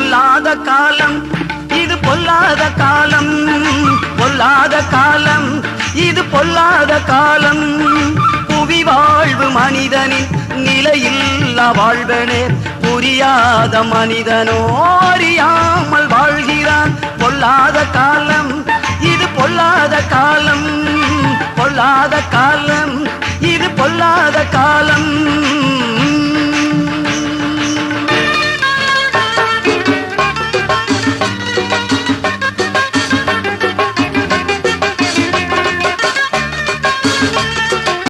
பொல்லாத காலம் இது பொல்லாத காலம் பொல்லாத காலம் இது பொல்லாத காலம். புவி வாழ்வு மனிதனின் நிலையில்லா வாழ்வனே புரியாத மனிதனோ அறியாமல் வாழ்கிறான். பொல்லாத காலம் இது பொல்லாத காலம் பொல்லாத காலம்